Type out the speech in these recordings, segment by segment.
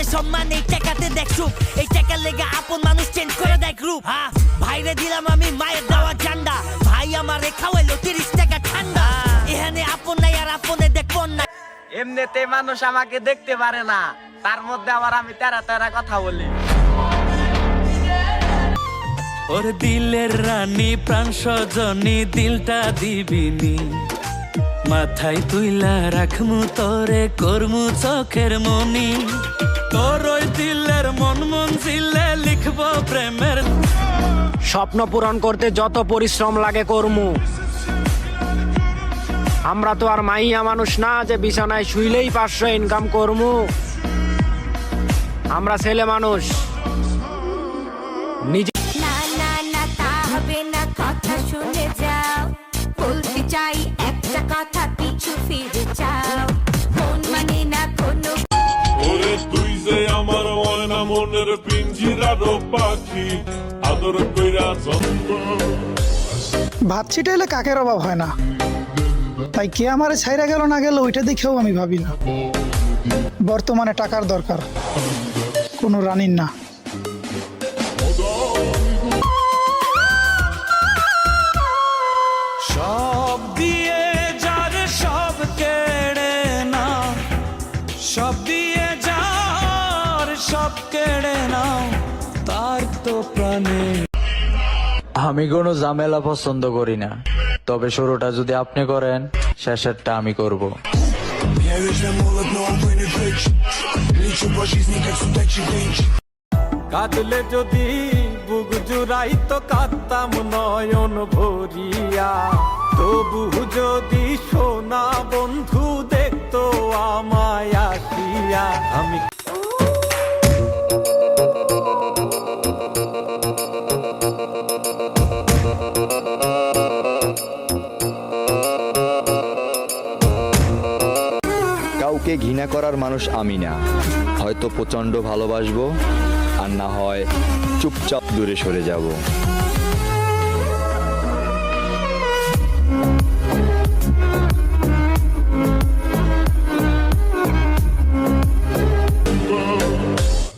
পদে সম্মান এই টাকাতে দেখ সুখ এই টাকার লেগে আপন মানুষ চেঞ্জ করে দেখ রূপ। হ্যাঁ? ভাইরে দিলাম আমি মায়ের দেওয়া জান্ডা ভাই আমার খাওয়াইলো তিরিশ টাকা ঠান্ডা। এখানে আপন নাই আর আপনে দেখ না এমনিতে মানুষ আমাকে দেখতে পারে না। তার মধ্যে আবার আমি তেরা তেরা কথা বলি। ওর দিলের রানী প্রাণ সজনী দিলটা দিবিনি। মাথায় তুইলা রাখমু তোরে করমু চোখের মনি। তোর ওই দিলের মন মন লিখব প্রেমের স্বপ্ন পূরণ করতে যত পরিশ্রম লাগে কর্মু। আমরা তো আর মাইয়া মানুষ না যে বিছানায় শুইলেই পাঁচশো ইনকাম করমু। আমরা ছেলে মানুষ। নিজে না না না তা হবে না কথা শুনে যাও। বলতে চাই একটা কথা পিছু ফিরে যাও। মনের পিঞ্জিরারও পাখি আদর কইরা যত্ন। ভাত ছিটাইলে কাকের অভাব হয় না। তাই কে আমারে ছাইরা গেল না গেল ওইটা দেখেও আমি ভাবি না। বর্তমানে টাকার দরকার কোনো রানির না। সব দিয়ে যার সব কেড়ে নাও সব দিয়ে সব কেড়ে নাও তার তো প্রাণে। আমি কোনো ঝামেলা পছন্দ করি না। তবে শুরুটা যদি আপনি করেন শেষেরটা আমি করব। কাঁদলে যদি বুক জুড়াই তো কাঁদতাম নয়ন ভরিয়া। তবু যদি সোনা বন্ধু দেখতো আমায় আসিয়া আমি কাউকে ঘৃণা করার মানুষ আমি না। হয়তো প্রচণ্ড ভালোবাসবো, আর না হয় চুপচাপ দূরে সরে যাব।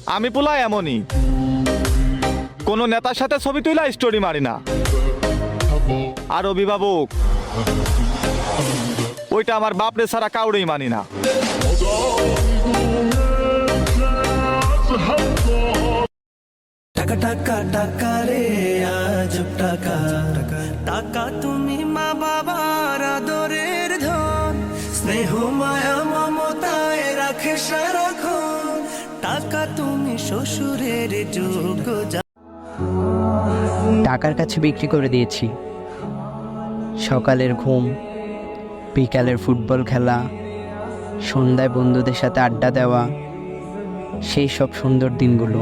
আমি পোলা এমনই। কোনো নেতার সাথে ছবি তুইলা স্টোরি মারি না। আর অভিভাবক ওইটা আমার বাপরে ছাড়া কাউরেই মানি না। টাকা টাকা টাকা রে আজ টাকা। টাকা তুমি মা বাবার আদরের ধন স্নেহ মায়া মমতায় রাখে সারাক্ষণ। টাকা তুমি শ্বশুরের যোগ্য টাকার কাছে বিক্রি করে দিয়েছি। সকালের ঘুম বিকালের ফুটবল খেলা সন্ধ্যায় বন্ধুদের সাথে আড্ডা দেওয়া সেই সব সুন্দর দিনগুলো।